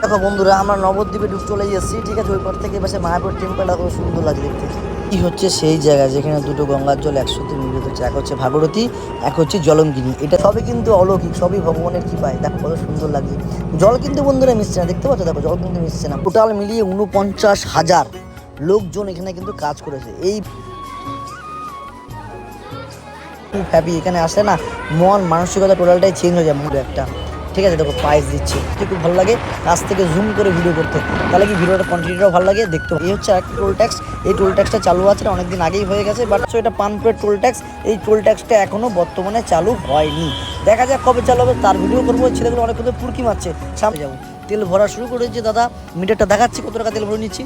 দেখো বন্ধুরা, আমরা নবদ্বীপে ডুব চলে এসেছি, ঠিক আছে? ওই পর থেকে এবার মায়াপুর টেম্পলটা খুব সুন্দর লাগে দেখতে। কি হচ্ছে সেই জায়গা, যেখানে দুটো গঙ্গার জল একসাথে মিলিত হচ্ছে। এক হচ্ছে ভাগরতী এক হচ্ছে জলঙ্গিনী। এটা সবই কিন্তু অলৌকিক, সবই ভগবানের কৃপায়। দেখো কত সুন্দর লাগে জল কিন্তু বন্ধুরা মিশছে না, দেখতে পাচ্ছ? দেখো, জল কিন্তু মিশছে না। টোটাল মিলিয়ে উনপঞ্চাশ হাজার লোকজন এখানে কিন্তু কাজ করেছে। এই খুব হ্যাপি, এখানে আসে না, মন, মানসিকতা টোটালটাই চেঞ্জ হয়ে যায় মুড একটা। ঠিক আছে, দেখো পায়েস দিচ্ছে। খুব ভালো লাগে, কাছ থেকে জুম করে ভিডিও করতে, তাহলে কি ভিডিওটা কন্টিনিউটাও ভালো লাগে? দেখতে এই হচ্ছে একটা টোল ট্যাক্স এই টোল ট্যাক্সটা চালু আছে অনেকদিন আগেই হয়ে গেছে বাট এটা পানপেট টোল ট্যাক্স এই টোল ট্যাক্সটা এখনও বর্তমানে চালু হয়নি। দেখা যাক কবে চালু হবে, তার ভিডিও করব। ছেলেগুলো অনেক কিন্তু পুরকি মারছে। সামনে যাব। তেল ভরা শুরু করেছে দাদা। মিটারটা দেখাচ্ছি, কত টাকা তেল ভরে নিচ্ছি।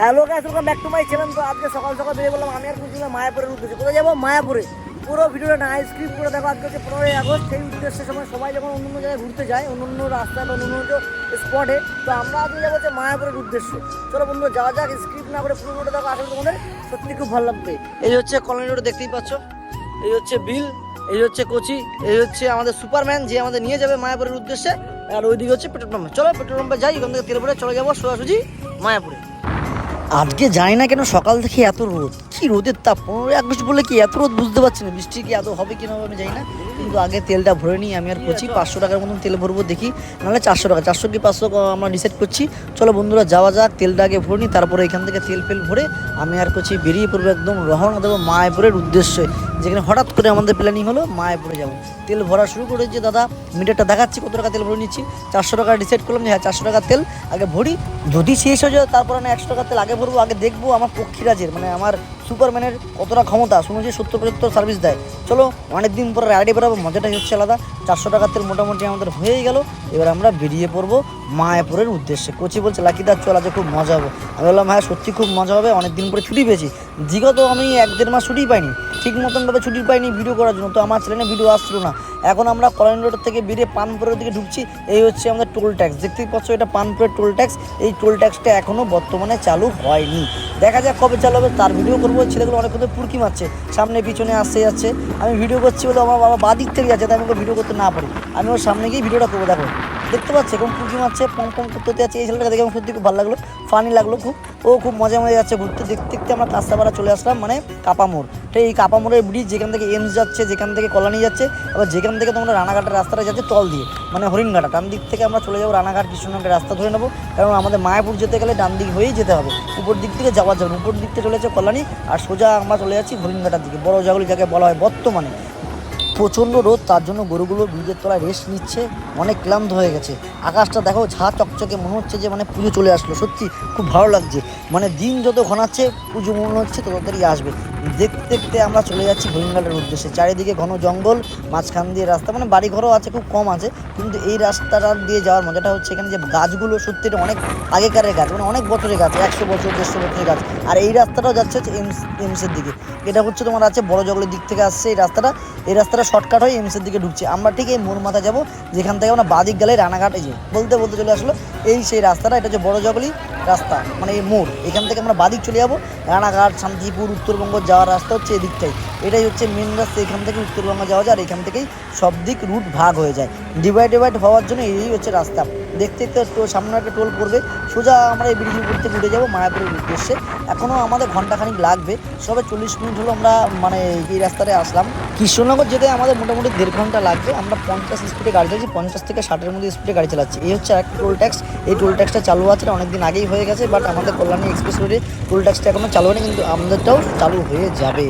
Hello welcome back to my channel তো আজকে সকাল সকাল বেরিয়ে বললাম আমি আর না মায়াপুরের উদ্দেশ্যে কোথায় যাব? মায়াপুরে। পুরো ভিডিওটা না স্ক্রিপ্ট করে দেখো, আজকে হচ্ছে পনেরোই আগস্ট, সেই উদ্দেশ্যে সময় সবাই যখন অন্য অন্য জায়গায় ঘুরতে যায়, অন্য অন্য রাস্তায় বা অন্য অন্য স্পটে তো আমরা আজকে যাব হচ্ছে মায়াপুরের উদ্দেশ্যে। চলো বন্ধু, যাওয়া যাক স্ক্রিপ্ট না করে পুরো ভিডিওটা দেখো আসলে তোমাদের সত্যি খুব ভালো লাগবে। এই হচ্ছে কলোনি রোড দেখতেই পাচ্ছ। এই হচ্ছে বিল, এই হচ্ছে কোচি, এই হচ্ছে আমাদের সুপারম্যান যে আমাদের নিয়ে যাবে মায়াপুরের উদ্দেশ্যে, আর ওইদিকে হচ্ছে পেট্রোল পাম্প চলো পেট্রোল পাম্পে যাই, ওখান থেকে তেল ভরে চলে যাব সোজাসুজি মায়াপুরে। আজকে যাই না কেন, সকাল থেকে এত রোদ। কি রোদের তাপ? পনেরোই আগস্ট বলে কি এত রোদ বুঝতে পারছি না। বৃষ্টি কি এত হবে কি না হবে আমি জানি না। কিন্তু আগে তেলটা ভরে নিই, আমি আর করছি। পাঁচশো টাকার মতন তেল ভরবো দেখি। নাহলে চারশো টাকা, চারশো কি পাঁচশো আমরা ডিসাইড করছি। চলো বন্ধুরা, যাওয়া যাক, তেলটা আগে ভরে নিই, তারপরে এখান থেকে তেল ফেল ভরে আমি আর করছি বেরিয়ে পড়ব একদম রওনা দেবো মায়াপুরের উদ্দেশ্যে। যেখানে হঠাৎ করে আমাদের প্ল্যানিং হলো মায়াপুরে যাব। তেল ভরা শুরু করেছে দাদা, মিটারটা দেখাচ্ছি কত টাকা তেল ভরে নিচ্ছি। চারশো টাকা ডিসাইড করলাম যে হ্যাঁ চারশো টাকা তেল আগে ভরি। যদি শেষ হয়ে যায়, তারপর আমি একশো টাকা তেল আগে ভরবো, আগে দেখব আমার পক্ষীরাজের মানে আমার সুপারম্যানের কতটা ক্ষমতা শুনেছি সত্তর পঁচাত্তর সার্ভিস দেয়। চলো, অনেক দিন পরে রাইডে বেরোবো, মজাটাই হচ্ছে আলাদা। চারশো টাকার তেল মোটামুটি আমাদের হয়েই গেল। এবার আমরা বেরিয়ে পড়ব মায়াপুরের উদ্দেশ্যে। কোচি বলছে, লাকি দার চল আজকে খুব মজা হবে। আমি বললাম হ্যাঁ সত্যি খুব মজা হবে, অনেক দিন পরে ছুটি পেয়েছি। দিগত আমি এক দেড় মাস ছুটি পাইনি। ঠিক মতনভাবে ছুটি পাইনি ভিডিও করার জন্য, তো আমার ছেলে ভিডিও আসছিল না। এখন আমরা কলেন রোড থেকে বেরিয়ে পানপুরের দিকে ঢুকছি। এই হচ্ছে আমাদের টোল ট্যাক্স দেখতেই পাচ্ছ এটা পানপুরের টোল ট্যাক্স এই টোল ট্যাক্সটা এখনও বর্তমানে চালু হয়নি। দেখা যাক কবে চালু হবে, তার ভিডিও করব। ছেলেগুলো অনেক কিন্তু পুরকি মারছে। সামনে পিছনে আসতে যাচ্ছে। আমি ভিডিও করছি বলে আমার বাবা বা দিক থেকে যাচ্ছে, তাই আমি ভিডিও করতে না পারি। আমি ওর সামনে গিয়ে ভিডিওটা করব, দেখো। দেখতে পাচ্ছি এখন পুরকি মারছে পম পম করতে করতে যাচ্ছে। এই ছেলেটা দেখে আমার সত্যি খুব ভালো লাগল ফানি লাগল খুব। ও খুব মজা মজা যাচ্ছে ঘুরতে। দেখতে দেখতে আমরা কাস্তাপাড়া চলে আসলাম মানে কাপামোড়। ঠিক এই কাপামোড়ের ব্রিজ যেখান থেকে এমস যাচ্ছে, যেখান থেকে কলানি যাচ্ছে, আবার যেখান থেকে তোমরা রানাঘাটের রাস্তাটা যাচ্ছে তল দিয়ে মানে হরিণঘাটা। ডান দিক থেকে আমরা চলে যাব রানাঘাট কৃষ্ণনগরের রাস্তা ধরে নেব। কারণ আমাদের মায়াপুর যেতে গেলে ডান দিক হয়েই যেতে হবে। উপর দিক থেকে যাওয়া যাবে উপর দিক থেকে চলে যাচ্ছে কল্যাণী আর সোজা আমরা চলে যাচ্ছি হরিণঘাটার দিকে। বড় জাগুলি যাকে বলা হয় বর্তমানে। প্রচণ্ড রোদ, তার জন্য গরুগুলো ব্রিজের তলায় রেস্ট নিচ্ছে। অনেক ক্লান্ত হয়ে গেছে। আকাশটা দেখো ঝা চকচকে, মনে হচ্ছে যে মানে পুজো চলে আসলো। সত্যি খুব ভালো লাগছে। মানে দিন যত ঘনাচ্ছে, পুজো মনে হচ্ছে তত তাড়াতাড়ি আসবে। দেখতে দেখতে আমরা চলে যাচ্ছি হরিণঘাটের উদ্দেশ্যে। চারিদিকে ঘন জঙ্গল, মাঝখান দিয়ে রাস্তা। মানে বাড়ি ঘরও আছে, খুব কম আছে। কিন্তু এই রাস্তাটা দিয়ে যাওয়ার মজাটা হচ্ছে এখানে যে গাছগুলো, সত্যি অনেক আগেকারের গাছ মানে অনেক বছরের গাছ, একশো বছর, দেড়শো বছরের গাছ। আর এই রাস্তাটাও যাচ্ছে হচ্ছে এমস, এমসের দিকে। এটা হচ্ছে তোমার আছে বড় জঙ্গলের দিক থেকে আসছে এই রাস্তাটা। এই রাস্তাটা শর্টকাট হয়ে এমসের দিকে ঢুকছে। আমরা ঠিক এই মোড় মাথা যাব, যেখান থেকে আমরা বাদিক গেলে রানাঘাটে যে, বলতে বলতে চলে আসলো, এই সেই রাস্তাটা, এটা হচ্ছে বড় জগলি রাস্তা মানে এই মোড়। এখান থেকে আমরা বাদিক চলে যাব, রানাঘাট, শান্তিপুর, উত্তরবঙ্গ যাওয়ার রাস্তা হচ্ছে এদিকটাই। এটাই হচ্ছে মেন রাস্তা, এখান থেকে উত্তরবঙ্গ যাওয়া যায় আর এখান থেকেই সব দিক রুট ভাগ হয়ে যায়। ডিভাইড ডিভাইড হওয়ার জন্য এই হচ্ছে রাস্তা। দেখতে দেখতে সামনে একটা টোল পড়বে। সোজা আমরা এই ব্রিজের উপর থেকে উঠে যাব মায়াপুরের উদ্দেশ্যে। এখনও আমাদের ঘন্টাখানিক লাগবে। সবে চল্লিশ মিনিট হলো আমরা মানে এই রাস্তায় আসলাম। কৃষ্ণনগর যেতে আমাদের মোটামুটি দেড় ঘণ্টা লাগবে। আমরা পঞ্চাশ স্পিডে গাড়ি চালাচ্ছি, পঞ্চাশ থেকে ষাটের মধ্যে স্পিডে গাড়ি চালাচ্ছি। এই হচ্ছে একটা টোল ট্যাক্স এই টোল ট্যাক্সটা চালু আছে অনেকদিন আগেই হয়ে গেছে বাট আমাদের কল্যাণী এক্সপ্রেস রোডে টোল ট্যাক্সটা এখনও চালু হয়নি, কিন্তু আমাদেরটাও চালু হয়ে যাবে।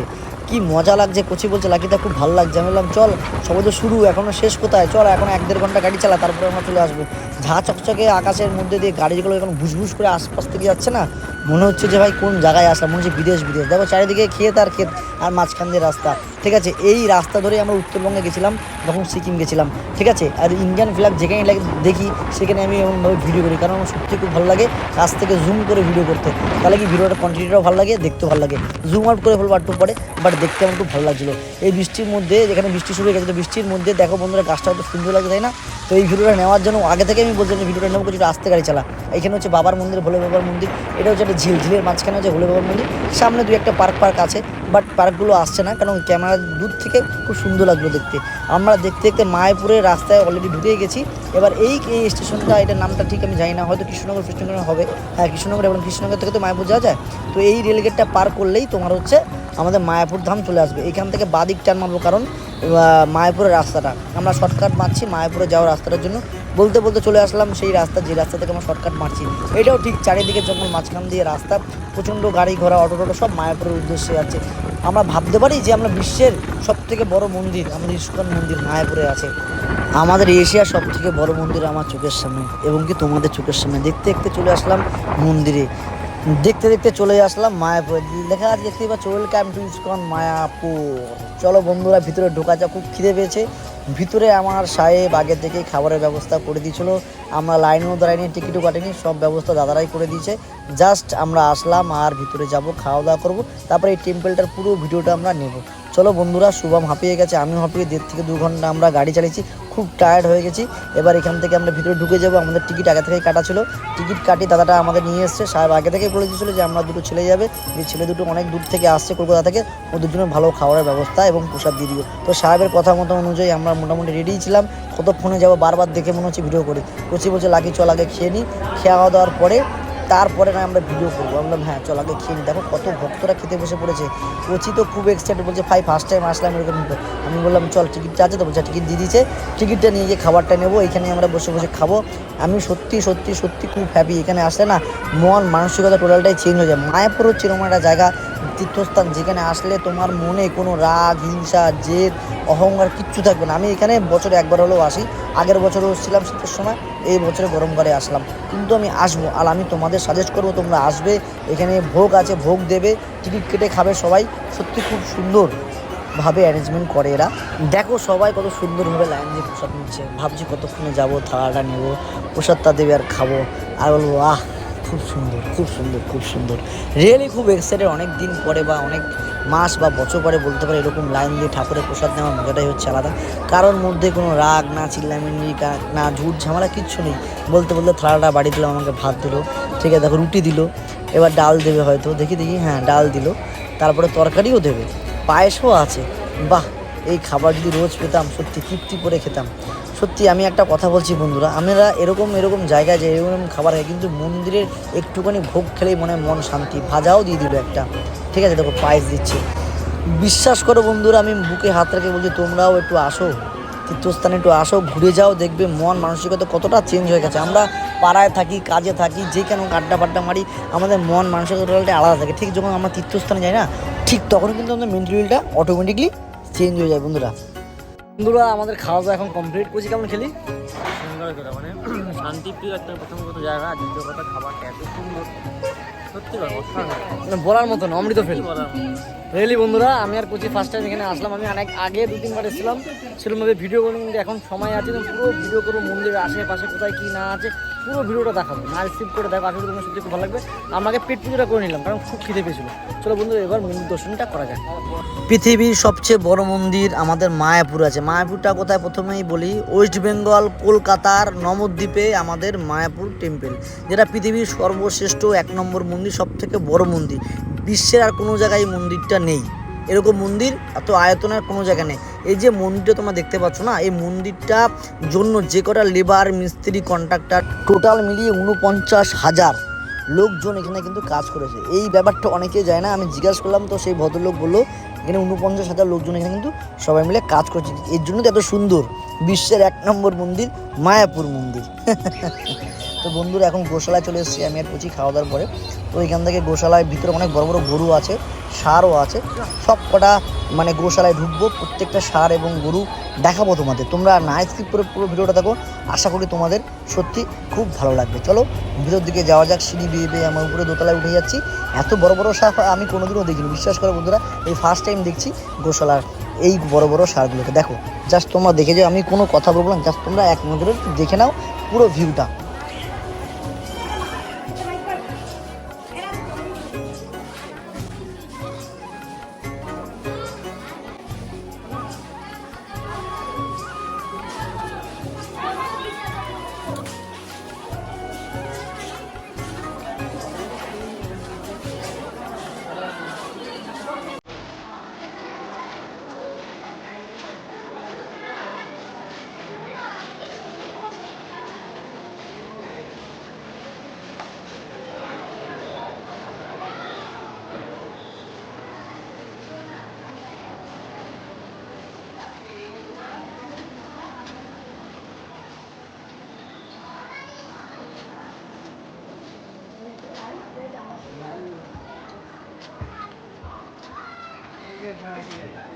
কি মজা লাগছে, কোচি বলছে লাকিটা খুব ভালো লাগছে। আমি বললাম, চল সবাই তো শুরু, এখনও শেষ কোথায়? চল, এখন এক দেড় ঘণ্টা গাড়ি চালা, তারপরে আমরা চলে আসব। ঝা চকচকে আকাশের মধ্যে দিয়ে গাড়িগুলো এখন ভুসভুস করে আশপাশ থেকে যাচ্ছে না। মনে হচ্ছে যে, ভাই, কোন জায়গায় আসা মনে হচ্ছে বিদেশ বিদেশ। দেখো, চারিদিকে ক্ষেত আর ক্ষেত, আর মাঝখান দিয়ে রাস্তা। ঠিক আছে, এই রাস্তা ধরে আমরা উত্তরবঙ্গে গেছিলাম, তখন সিকিম গেছিলাম। ঠিক আছে, আর ইন্ডিয়ান ফ্ল্যাগ যেখানে লাগে, দেখি, সেখানে আমি এমনভাবে ভিডিও করি, কারণ আমার সত্যি খুব ভালো লাগে কাছ থেকে জুম করে ভিডিও করতে। তাহলে কি ভিডিওটা কন্টিনিউটাও ভালো লাগে, দেখতেও ভালো লাগে। জুম আউট করে ফেলব একটু পরে বাট দেখতে আমার খুব ভালো লাগছিল। এই বৃষ্টির মধ্যে, যেখানে বৃষ্টি শুরু হয়ে গেছে, তো বৃষ্টির মধ্যে দেখো বন্ধুরা, গাছটা কত সুন্দর লাগে তাই না? তো এই ভিডিওটা নেওয়ার জন্য, আগে থেকে আমি বলছিলাম ভিডিওটা নেব কিছুটা আসতে গাড়ি চালা। এখানে হচ্ছে বাবার মন্দির, ভোলে বাবার মন্দির। এটা হচ্ছে একটা ঝিল, ঝিলের মাঝখানে হচ্ছে ভোলে বাবার মন্দির। সামনে দুই একটা পার্ক পার্ক আছে, বাট পার্কগুলো আসছে না, কারণ ক্যামেরা দূর থেকে খুব সুন্দর লাগল দেখতে। আমরা দেখতে দেখতে মায়াপুরের রাস্তায় অলরেডি ঢুকে গেছি। এবার এই এই স্টেশনটা, এটার নামটা ঠিক আমি জানি না, হয়তো কৃষ্ণনগর কৃষ্ণনগর হবে। হ্যাঁ কৃষ্ণনগর এবং কৃষ্ণনগর থেকে তো মায়াপুর যাওয়া যায়। তো এই রেলগেটটা পার করলেই তোমার হচ্ছে আমাদের মায়াপুর ধাম চলে আসবে। এখান থেকে বাদিক টান মারবো কারণ মায়াপুরের রাস্তাটা। আমরা শর্টকাট মারছি, মায়াপুরে যাওয়ার রাস্তাটার জন্য। বলতে বলতে চলে আসলাম সেই রাস্তা, যে রাস্তা থেকে আমরা শর্টকাট মারছি। এটাও ঠিক চারিদিকে জঙ্গল, মাঝখান দিয়ে রাস্তা, প্রচণ্ড গাড়ি ঘোড়া, অটো টোটো সব মায়াপুরের উদ্দেশ্যে আছে। আমরা ভাবতে পারি যে আমরা বিশ্বের সব থেকে বড় মন্দির, আমাদের ইস্কন মন্দির মায়াপুরে আছে। আমাদের এশিয়ার সব থেকে বড় মন্দির আমার চোখের সামনে এবং কি তোমাদের চোখের সামনে। দেখতে দেখতে চলে আসলাম মন্দিরে। দেখতে দেখতে চলে আসলাম মায়াপুর। লেখা আছে দেখতে পাচ্ছ ওয়েলকাম টু ইসকন মায়াপুর। চলো বন্ধুরা, ভিতরে ঢোকা যা খুব খিদে পেয়েছে। ভিতরে আমার সাহেব আগে থেকেই খাবারের ব্যবস্থা করে দিয়েছিল। আমরা লাইনেও দাঁড়াইনি, টিকিটও কাটিনি, সব ব্যবস্থা দাদারাই করে দিয়েছে। জাস্ট আমরা আসলাম আর ভিতরে যাব খাওয়া দাওয়া করব। তারপরে এই টেম্পলটার পুরো ভিডিওটা আমরা নেব। চলো বন্ধুরা, শুভম হাঁপিয়ে গেছে, আমিও হাঁপিয়ে দেড় থেকে দু ঘণ্টা আমরা গাড়ি চালিয়েছি, খুব টায়ার্ড হয়ে গেছি। এবার এখান থেকে আমরা ভিতরে ঢুকে যাব। আমাদের টিকিট আগে থেকেই কাটা ছিল। টিকিট কাটি দাদাটা আমাদের নিয়ে এসছে। সাহেব আগে থেকেই বলে দিয়েছিল যে, আমরা দুটো ছেলে যাবে। এই ছেলে দুটো অনেক দূর থেকে আসছে কলকাতা থেকে। ওদের জন্য ভালো খাবারের ব্যবস্থা এবং প্রসাদ দিয়ে দিও তো সাহেবের কথা মতো অনুযায়ী আমরা মোটামুটি রেডি ছিলাম। কতক্ষণে যাব বারবার দেখে মনে হচ্ছে ভিডিও করি। কচি বলছে লাগি চল আগে খেয়ে নিই খাওয়া দাওয়ার পরে তারপরে না আমরা ভিডিও করব। বললাম, হ্যাঁ চল আগে খেয়ে দেখো কত ভক্তরা খেতে বসে পড়েছে। কোচি তো খুব এক্সাইটেড বলছে ভাই ফার্স্ট টাইম আসলাম এরকম। আমি বললাম চল টিকিটটা আছে তো? বলছে টিকিট দিয়ে দিয়েছে। টিকিটটা নিয়ে গিয়ে খাবারটা নেব। এখানে আমরা বসে বসে খাব। আমি সত্যি সত্যি সত্যি খুব হ্যাপি এখানে আসলে না মন মানসিকতা টোটালটাই চেঞ্জ হয়ে যায়। মায়াপুর হচ্ছে এরকম একটা জায়গা তীর্থস্থান যেখানে আসলে তোমার মনে কোনো রাগ হিংসা জেদ অহংকার কিচ্ছু থাকবে না। আমি এখানে বছরে একবার হলেও আসি। আগের বছরও ছিলাম শীতের সময়। এই বছরে গরমকালে আসলাম। কিন্তু আমি আসব আর আমি তোমাদের সাজেস্ট করব তোমরা আসবে। এখানে ভোগ আছে, ভোগ দেবে, টিকিট কেটে খাবে সবাই। সত্যি খুব সুন্দর ভাবে অ্যারেঞ্জমেন্ট করে এরা। দেখো সবাই কত সুন্দরভাবে লাইন দিয়ে প্রসাদ নিচ্ছে। ভাবছি কতক্ষণে যাব, থালাটা নেব, প্রসাদটা দেবে আর খাব। আর বলব, আহ! খুব সুন্দর খুব সুন্দর খুব সুন্দর। রিয়েলি খুব এক্সাইটেড অনেক দিন পরে বা অনেক মাস বা বছর পরে বলতে পারে এরকম লাইন দিয়ে ঠাকুরের প্রসাদ নেওয়ার মজাটাই হচ্ছে আলাদা। কারোর মধ্যে কোনো রাগ, না চিল্লামিল্লি, কা- না ঝুট ঝামেলা, কিচ্ছু নেই। বলতে বলতে থালাটা বাড়ি দিল, আমাকে ভাত দিলো। ঠিক আছে, দেখো রুটি দিল, এবার ডাল দেবে হয়তো। দেখি দেখি হ্যাঁ ডাল দিল। তারপরে তরকারিও দেবে। পায়েসও আছে। বাহ! এই খাবার যদি রোজ পেতাম, সত্যি তৃপ্তি করে খেতাম। সত্যি আমি একটা কথা বলছি বন্ধুরা, আমরা এরকম এরকম জায়গায় যে এরকম খাবার খাই, কিন্তু মন্দিরের একটুখানি ভোগ খেলেই মনে হয় মন শান্তি। ভাজাও দিয়ে দিল একটা। ঠিক আছে, দেখো পায়েস দিচ্ছে। বিশ্বাস করো বন্ধুরা, আমি বুকে হাত রেখে বলছি, তোমরাও একটু আসো। তীর্থস্থানে একটু আসো, ঘুরে যাও, দেখবে মন মানসিকতা কতটা চেঞ্জ হয়ে গেছে। আমরা পাড়ায় থাকি, কাজে থাকি, যে কেন আড্ডা ফাড্ডা মারি, আমাদের মন মানসিকতাটা আলাদা থাকে। ঠিক যখন আমরা তীর্থস্থানে যাই না, ঠিক তখন কিন্তু আমাদের মেন্টালিটিটা অটোমেটিকলি চেঞ্জ হয়ে যায় বন্ধুরা। বন্ধুরা আমাদের খাওয়া দাওয়া এখন কমপ্লিট করছি। কেমন খেলি? সুন্দর করে মানে শান্তিপ্রিয় একটা প্রথমগত জায়গা দ্বিতীয় কথা খাবারটা এত সুন্দর। সত্যি মানে বলার মতন অমৃত ফেল। রিয়েলি বন্ধুরা আমি আর কুচি ফার্স্ট টাইম এখানে আসলাম। আমি অনেক আগে দু তিনবার এসেছিলাম। সেরকমভাবে ভিডিও করি কিন্তু এখন সময় আছে পুরো ভিডিও করব মন্দিরের আশেপাশে কোথায় কি না আছে। পুরো ভিডিওটা দেখাবো। না স্কিপ করে দেখো। আশা করি তোমার সত্যি খুব ভালো লাগবে। আমাকে পেট পুজোটা করে নিলাম, কারণ খুব খিদে পেয়েছিল। চলো বন্ধুরা, এবার মন্দির দর্শনটা করা যায় পৃথিবীর সবচেয়ে বড় মন্দির আমাদের মায়াপুর আছে। মায়াপুরটা কোথায়? প্রথমেই বলি ওয়েস্ট বেঙ্গল কলকাতার নবদ্বীপে আমাদের মায়াপুর টেম্পল যেটা পৃথিবীর সর্বশ্রেষ্ঠ এক নম্বর মন্দির সব থেকে বড় মন্দির। বিশ্বের আর কোনো জায়গায় মন্দিরটা নেই। এরকম মন্দির এত আয়তনের কোনো জায়গা নেই। এই যে মন্দিরটা তোমরা দেখতে পাচ্ছ না, এই মন্দিরটা জন্য যে কটা লেবার মিস্ত্রি কন্ট্রাক্টর টোটাল মিলিয়ে উনপঞ্চাশ হাজার লোকজন এখানে কিন্তু কাজ করেছে। এই ব্যাপারটা অনেকে যায় না, আমি জিজ্ঞাসা করলাম, তো সেই ভদ্রলোক বলল, এখানে উনপঞ্চাশ হাজার লোকজন এখানে কিন্তু সবাই মিলে কাজ করছে। এর জন্য তো এত সুন্দর, বিশ্বের এক নম্বর মন্দির, মায়াপুর মন্দির। তো বন্ধুরা, এখন গোশালায় চলে এসেছি আমি আর কুচি খাওয়া দাওয়ার পরে। তো এখান থেকে গোশালায় ভিতরে অনেক বড় বড় গরু আছে, সারও আছে। সব কটা মানে গোশালায় ঢুকবো, প্রত্যেকটা সার এবং গরু দেখাবো তোমাদের। তোমরা না স্কিপ করে পুরো ভিডিওটা দেখো, আশা করি তোমাদের সত্যি খুব ভালো লাগবে। চলো, ভিতর দিকে যাওয়া যাক, সিঁড়ি বেয়ে বেয়ে আমার উপরে দোতলায় উঠে যাচ্ছি। এত বড় বড় সার আমি কোনোদিনও দেখিনি, বিশ্বাস করো বন্ধুরা, এই ফার্স্ট টাইম দেখছি গোশালার এই বড় বড় সারগুলোকে। দেখো জাস্ট তোমরা দেখে যাও, আমি কোনো কথা বলব না জাস্ট তোমরা এক নজরে দেখে নাও পুরো ভিউটা good idea.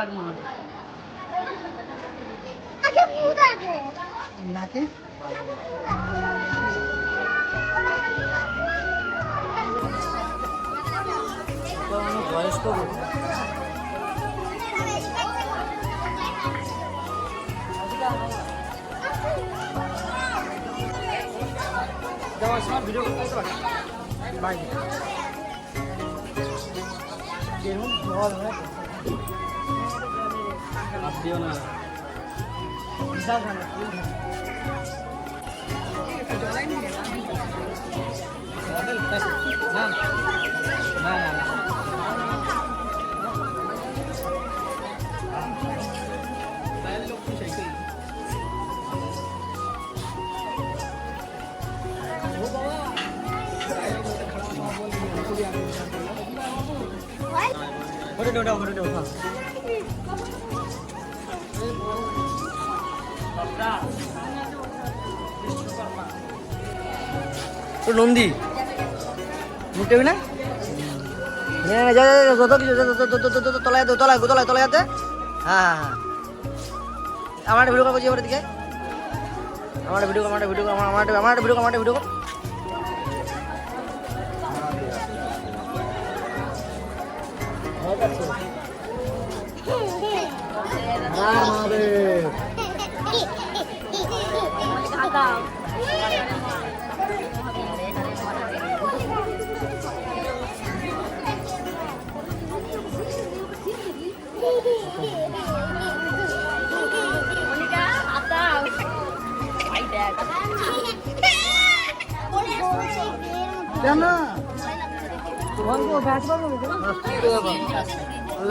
হরার মহাদেব নাকি বয়স্ক যাওয়ার সময় ভিডিও করতে পারি বাইরে এরকম জল হয় হাত দিও না। না না ওটা ফটো ওটা তো নন্দী মুখতে না নে যা যা কিছু তলায় দে তলায় তলায় তলায় দে হ্যাঁ হ্যাঁ হ্যাঁ আমার ভিডিও করব এবারে দিকে আমার ভিডিও আমার ভিডিও আমার আমার ভিডিও আমার ভিডিও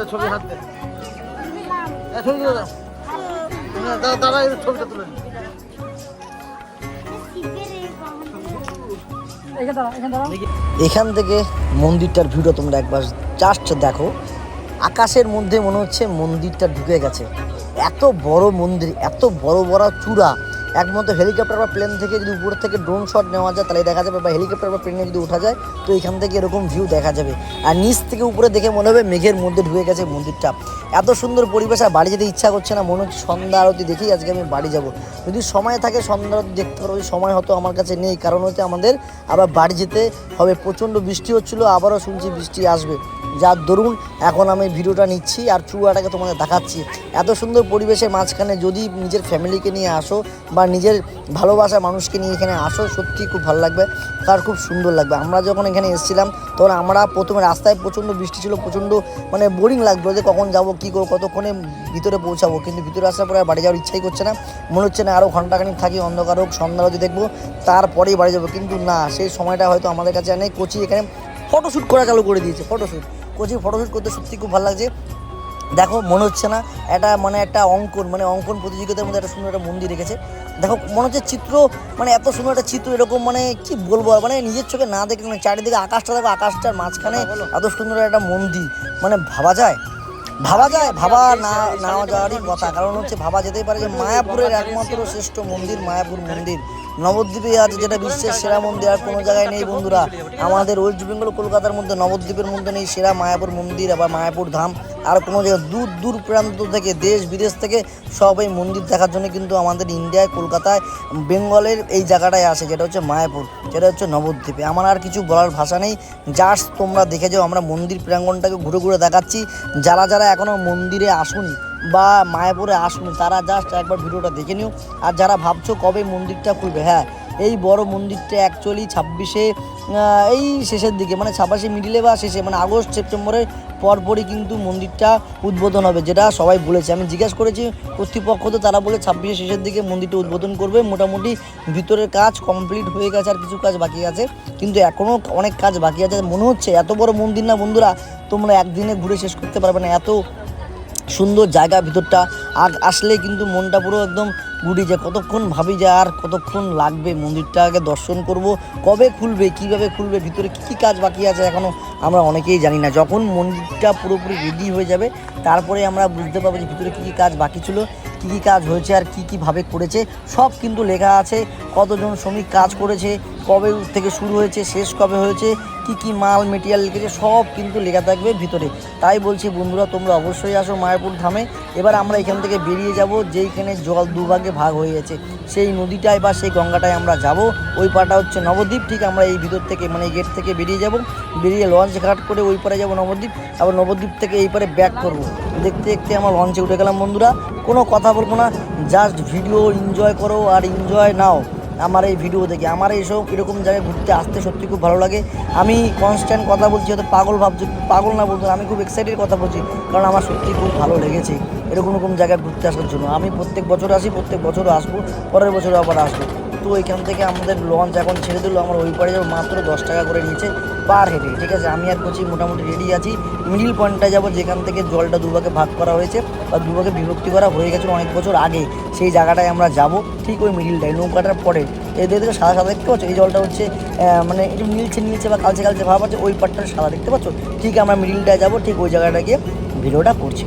ছবি হাত দে এ, ছবি দাদা দাদা ছবিটা তুলে এখান থেকে মন্দিরটার ভিউটা তোমরা একবার জাস্ট দেখো। আকাশের মধ্যে মনে হচ্ছে মন্দিরটা ঢুকে গেছে। এত বড় মন্দির, এত বড় বড় চূড়া। একমাত্র হেলিকপ্টার বা প্লেন থেকে যদি উপর থেকে ড্রোন শট নেওয়া যায়, তাহলে দেখা যাবে বা হেলিকপ্টার বা প্লেনে যদি ওঠা যায়, তো এখান থেকে এরকম ভিউ দেখা যাবে। আর নিচ থেকে উপরে দেখে মনে হবে মেঘের মধ্যে ঢুকে গেছে মন্দিরটা। এত সুন্দর পরিবেশ, আর বাড়ি যেতে ইচ্ছা করছে না, মনে হচ্ছে সন্ধ্যা আরতি দেখেই আজকে আমি বাড়ি যাব। যদি সময় থাকে সন্ধ্যা আরতি দেখতে পারব সময় হয়তো আমার কাছে নেই, কারণ হচ্ছে আমাদের আবার বাড়ি যেতে হবে। প্রচণ্ড বৃষ্টি হচ্ছিল, আবারও শুনছি বৃষ্টি আসবে। যার দরুন এখন আমি ভিডিওটা নিচ্ছি আর চূড়াটাকে তোমাদের দেখাচ্ছি। এত সুন্দর পরিবেশের মাঝখানে যদি নিজের ফ্যামিলিকে নিয়ে আসো বা নিজের ভালোবাসা মানুষকে নিয়ে এখানে আসো সত্যি খুব ভালো লাগবে তার খুব সুন্দর লাগবে। আমরা যখন এখানে এসেছিলাম, তখন আমরা প্রথমে রাস্তায় প্রচণ্ড বৃষ্টি ছিল, প্রচণ্ড মানে বোরিং লাগল যে কখন যাব, কী করব, কতক্ষণে ভিতরে পৌঁছাবো। কিন্তু ভিতরে আসার পরে আর বাড়ি যাওয়ার ইচ্ছাই করছে না। মনে হচ্ছে না আরও ঘন্টাখানিক থাকি, অন্ধকার হোক, সন্ধ্যা আরতি দেখব, তারপরেই বাড়ি যাব। কিন্তু না, সেই সময়টা হয়তো আমাদের কাছে অনেক কোচি। এখানে ফটোশ্যুট করা চালু করে দিয়েছে ফটোশ্যুট কোচি ফটোশ্যুট করতে সত্যি খুব ভালো লাগছে। দেখো মনে হচ্ছে না এটা মানে একটা অঙ্কন মানে অঙ্কন প্রতিযোগিতার মধ্যে একটা সুন্দর একটা মন্দির রেখেছে। দেখো মনে হচ্ছে চিত্র মানে এত সুন্দর একটা চিত্র এরকম মানে কি বলব মানে নিজের চোখে না দেখে মানে চারিদিকে আকাশটা দেখো আকাশটার মাঝখানে এত সুন্দর একটা মন্দির। মানে ভাবা যায়? ভাবা যায় ভাবা না না যাওয়ারই কথা। কারণ হচ্ছে ভাবা যেতেই পারে যে মায়াপুরের একমাত্র শ্রেষ্ঠ মন্দির মায়াপুর মন্দির। নবদ্বীপে আছে যেটা বিশ্বের সেরা মন্দির, আর কোনো জায়গায় নেই বন্ধুরা। আমাদের ওয়েস্ট বেঙ্গল কলকাতার মধ্যে নবদ্বীপের মধ্যে নেই সেরা মায়াপুর মন্দির আবার মায়াপুর ধাম, আর কোনো জায়গায় দূর দূর প্রান্ত থেকে, দেশ বিদেশ থেকে সব এই মন্দির দেখার জন্য কিন্তু আমাদের ইন্ডিয়ায়, কলকাতায়, বেঙ্গলের এই জায়গাটায় আসে, যেটা হচ্ছে মায়াপুর, যেটা হচ্ছে নবদ্বীপে। আমার আর কিছু বলার ভাষা নেই, জাস্ট তোমরা দেখে যাও, আমরা মন্দির প্রাঙ্গণটাকে ঘুরে ঘুরে দেখাচ্ছি। যারা যারা এখনও মন্দিরে আসুনি বা মায়াপুরে আসুন, তারা জাস্ট একবার ভিডিওটা দেখে নিও। আর যারা ভাবছ কবে মন্দিরটা খুলবে হ্যাঁ এই বড় মন্দিরটা অ্যাকচুয়ালি ছাব্বিশে এই শেষের দিকে মানে ছাব্বিশে মিডিলে বা শেষে মানে আগস্ট, সেপ্টেম্বরের পরপরই কিন্তু মন্দিরটা উদ্বোধন হবে, যেটা সবাই বলেছে। আমি জিজ্ঞেস করেছি, কর্তৃপক্ষ তো তারা বলে ছাব্বিশে শেষের দিকে মন্দিরটা উদ্বোধন করবে। মোটামুটি ভিতরের কাজ কমপ্লিট হয়ে গেছে, আর কিছু কাজ বাকি আছে। কিন্তু এখনও অনেক কাজ বাকি আছে। মনে হচ্ছে এত বড় মন্দির না বন্ধুরা, তোমরা একদিনে ঘুরে শেষ করতে পারবে না। এত সুন্দর জায়গা ভিতরটা আর আসলে কিন্তু মনটা পুরো একদম গুড়ি যায়। কতক্ষণ ভাবি যে আর কতক্ষণ লাগবে মন্দিরটাকে দর্শন করব, কবে খুলবে, কীভাবে খুলবে, ভিতরে কী কী কাজ বাকি আছে এখনও আমরা অনেকেই জানি না। যখন মন্দিরটা পুরোপুরি রেডি হয়ে যাবে, তারপরে আমরা বুঝতে পারব যে ভিতরে কী কী কাজ বাকি ছিল, কী কী কাজ হয়েছে আর কী কীভাবে করেছে। সব কিন্তু লেখা আছে, কতজন শ্রমিক কাজ করেছে কবে থেকে শুরু হয়েছে, শেষ কবে হয়েছে, কি কি মাল মেটেরিয়াল লিখেছে, সব কিন্তু লেখা থাকবে ভিতরে। তাই বলছি বন্ধুরা, তোমরা অবশ্যই আসো মায়াপুর ধামে। এবার আমরা এখান থেকে বেরিয়ে যাব, যেইখানে জল দুভাগে ভাগ হয়ে গেছে। সেই নদীটায় বা সেই গঙ্গাটায় আমরা যাব। ওই পাটা হচ্ছে নবদ্বীপ, ঠিক আমরা এই ভিতর থেকে মানে গেট থেকে বেরিয়ে যাব। বেরিয়ে লঞ্চ ঘাট করে ওই পারে যাব নবদ্বীপ। আবার নবদ্বীপ থেকে এই পারে ব্যাক করব। দেখতে দেখতে আমার লঞ্চে উঠে গেলাম বন্ধুরা। কোনো কথা বলব না জাস্ট ভিডিও এনজয় করো আর এনজয় নাও। আমার এই ভিডিও দেখে, আমার এইসব এরকম জায়গায় ঘুরতে আসতে সত্যি খুব ভালো লাগে। আমি কনস্ট্যান্ট কথা বলছি, হয়তো পাগল ভাবছি, পাগল না বলতো আমি খুব এক্সাইটেড কথা বলছি, কারণ আমার সত্যি খুব ভালো লেগেছে এরকম এরকম জায়গায় ঘুরতে আসার জন্য। আমি প্রত্যেক বছর আসি, প্রত্যেক বছরও আসব, পরের বছরও আবার আসব। তো এখান থেকে আমাদের লঞ্চ এখন ছেড়ে দিল। আমার ওই পারে যাব, মাত্র দশ টাকা করে নিয়েছে পার হেডে। ঠিক আছে, আমি আর করছি মোটামুটি রেডি আছি। মিডিল পয়েন্টটায় যাব, যেখান থেকে জলটা দুভাগে ভাগ করা হয়েছে বা দুভাগে বিভক্তি করা হয়ে গেছে অনেক বছর আগে। সেই জায়গাটায় আমরা যাব, ঠিক ওই মিডিলটায় নৌকাটার পরে। এদের থেকে সাদা সাদা দেখতে পাচ্ছ? এই জলটা হচ্ছে মানে একটু নীলছে নীলছে বা কালচে কালচে ভাব আছে, ওই পাটটা সাদা দেখতে পাচ্ছ? ঠিক আমরা মিডিলটায় যাব, ঠিক ওই জায়গাটা গিয়ে ভিডিওটা করছি।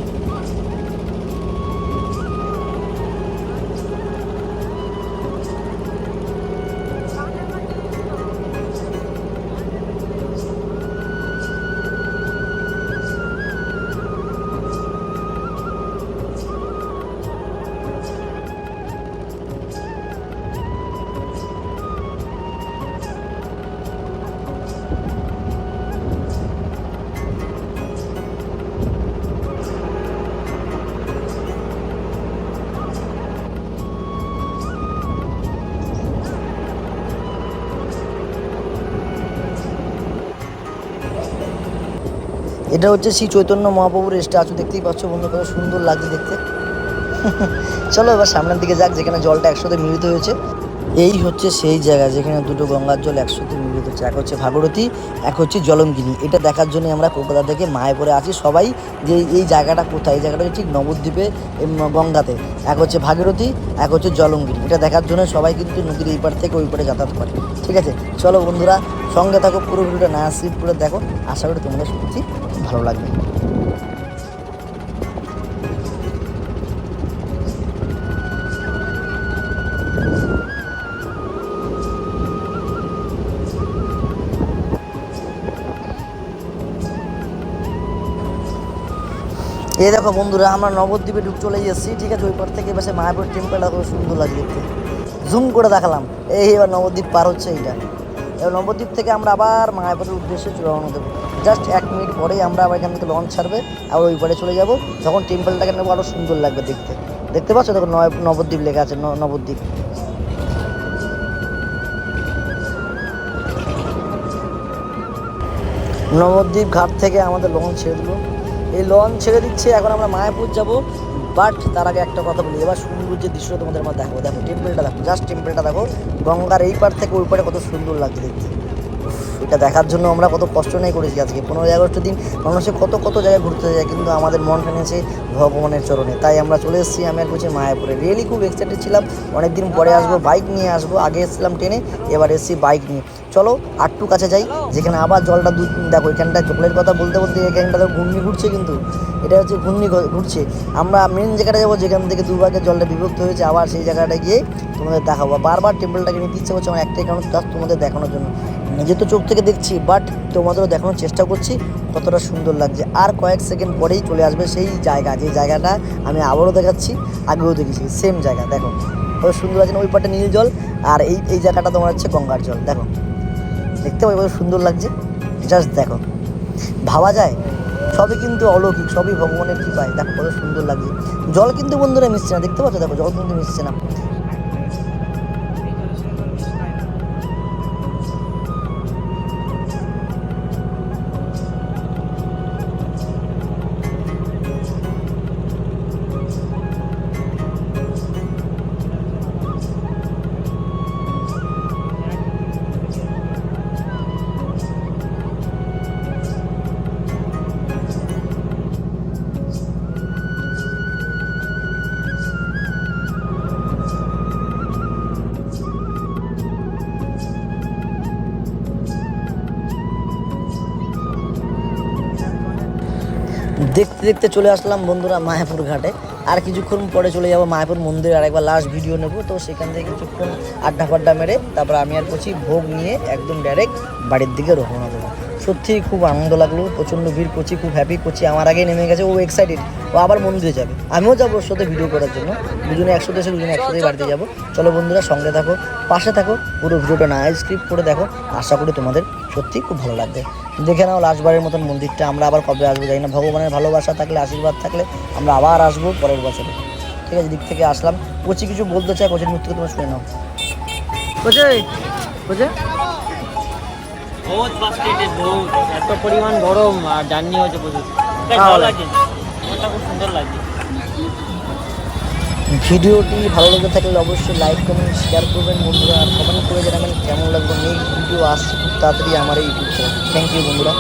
এটা হচ্ছে শ্রী চৈতন্য মহাপ্রভুর স্ট্যাচু, দেখতেই পাচ্ছ বন্ধু, কত সুন্দর লাগছে দেখতে। চলো এবার সামনের দিকে যাক, যেখানে জলটা একসাথে মিলিত হয়েছে। এই হচ্ছে সেই জায়গা, যেখানে দুটো গঙ্গার জল একসাথে মিলিত হচ্ছে। এক হচ্ছে ভাগরথী, এক হচ্ছে জলঙ্গিনী। এটা দেখার জন্য আমরা কলকাতা থেকে মায়াপুরে আছি। সবাই যে এই জায়গাটা কোথায়, এই জায়গাটা ঠিক নবদ্বীপে গঙ্গাতে। এক হচ্ছে ভাগীরথী, এক হচ্ছে জলঙ্গিনী। এটা দেখার জন্য সবাই কিন্তু নদীর এই পার থেকে ওই পারে যাতায়াত করে। ঠিক আছে? চলো বন্ধুরা, সঙ্গে থাকো, পুরো ভিডিওটা না স্কিপ করে দেখো। আশা করি তোমাদের সত্যি ভালো লাগবে এই দেখো বন্ধুরা, আমরা নবদ্বীপে ঢুক চলে এসেছি, ঠিক আছে? ওই থেকে এবার সে মায়াপুর টেম্পলটা খুব সুন্দর লাগে দেখতে। জুম করে দেখালাম। এই এবার নবদ্বীপ পার হচ্ছে এইটা। নবদ্বীপ থেকে আমরা আবার মায়াপুরের উদ্দেশ্যে রওনা দেবো জাস্ট এক মিনিট পরেই আমরা আবার এখান থেকে লঞ্চ ছাড়বে, আবার ওই পারে চলে যাব। তখন টেম্পলটাকে নেব আরও সুন্দর লাগবে দেখতে। দেখতে পাচ্ছ? দেখো নবদ্বীপ লেখা আছে নবদ্বীপ। নবদ্বীপ ঘাট থেকে আমাদের লঞ্চ ছেড়ে দিল এই লঞ্চ ছেড়ে দিচ্ছে, এখন আমরা মায়াপুর যাব। বাট তার আগে একটা কথা বলি, এবার সুন্দর যে দৃশ্য তোমাদের আমার দেখো দেখো টেম্পলটা দেখো জাস্ট টেম্পলটা দেখো। গঙ্গার এই পার থেকে ওই পারে কত সুন্দর লাগছে দেখতে। এটা দেখার জন্য আমরা কত কষ্ট নেই করেছি আজকে। পনেরোই আগস্টের দিন মানুষে কত কত জায়গায় ঘুরতে যায়, কিন্তু আমাদের মন টেনেছে ভগবানের চরণে। তাই আমরা চলে এসেছি, আমি আর করছি মায়াপুরে। রিয়েলি খুব এক্সাইটেড ছিলাম। অনেকদিন পরে আসব বাইক নিয়ে আসব। আগে এসেছিলাম ট্রেনে, এবার এসেছি বাইক নিয়ে। চলো, আটটু কাছে যাই। যেখানে আবার জলটা দু দেখো এখানটা চকলেট কথা বলতে বলতে এখানটা তো ঘূর্ণি ঘুরছে কিন্তু। এটা হচ্ছে ঘূর্ণি ঘুরছে। আমরা মেন জায়গাটা যাব, যেখান থেকে দুভাগে জলটা বিভক্ত হয়েছে। আবার সেই জায়গাটা গিয়ে তোমাদের দেখাবো। বারবার টেম্পলটাকে নিতে ইচ্ছে করছে আমার একটাই কারণ তোমাদের দেখানোর জন্য। নিজে তো চোখ থেকে দেখছি বাট তোমাদেরও দেখানোর চেষ্টা করছি, কতটা সুন্দর লাগছে। আর কয়েক সেকেন্ড পরেই চলে আসবে সেই জায়গা, যে জায়গাটা আমি আবারও দেখাচ্ছি, আগেও দেখেছি সেম জায়গা, দেখো। কত সুন্দর লাগছে ওই পাটে নীল জল, আর এই এই জায়গাটা তোমার হচ্ছে গঙ্গার জল, দেখো। দেখতে কত সুন্দর লাগছে জাস্ট দেখো। ভাবা যায়, সবই কিন্তু অলৌকিক, সবই ভগবানের কৃপায়, দেখো কত সুন্দর লাগছে। জল কিন্তু বন্ধুরা মিশছে না, দেখতে পাচ্ছ? দেখো, জল কিন্তু মিশছে না। দেখতে দেখতে চলে আসলাম বন্ধুরা মায়াপুর ঘাটে। আর কিছুক্ষণ পরে চলে যাব মায়াপুর মন্দিরে। আর একবার লাস্ট ভিডিও নেব। তো সেখান থেকে কিছুক্ষণ আড্ডা ফাড্ডা মেরে তারপর আমি আর করছি ভোগ নিয়ে একদম ডাইরেক্ট বাড়ির দিকে রওনা দেবো। সত্যিই খুব আনন্দ লাগল। প্রচণ্ড ভিড় করছি খুব হ্যাপি করছি আমার আগেই নেমে গেছে। ও এক্সাইটেড ও আবার মন্দিরে যাবে। আমিও যাব ওর সাথে ভিডিও করার জন্য। দুজনে একসাথে এসে দুজনে একসাথে বাড়িতে যাব। চলো বন্ধুরা সঙ্গে থাকো পাশে থাকো পুরো ভিডিওটা না স্ক্রিপ্ট করে দেখো। আশা করি তোমাদের সত্যি খুব ভালো লাগবে। দেখে নাও লাস্টবারের মতন মন্দিরটা। আমরা আবার কবে আসব জানি না। ভগবানের ভালোবাসা থাকলে আশীর্বাদ থাকলে আমরা আবার আসব পরের বছরে। ঠিক আছে দিক থেকে আসলাম। কোচি কিছু বলতে চাই? কোচের মুখ তোমার শুনে নাও। কোচে কোচে। বহুত এত পরিমাণ গরম আর জার্নি হয়েছে প্রচুর। সুন্দর ভিডিওটি ভালো লেগে থাকলে অবশ্যই লাইক, কমেন্ট শেয়ার করবেন বন্ধুরা, আর কমেন্ট করে জানাবেন কেমন লাগবে নেক্সট ভিডিও আসছে খুব তাড়াতাড়ি আমার এই ইউটিউব চ্যানেল থ্যাংক ইউ বন্ধুরা।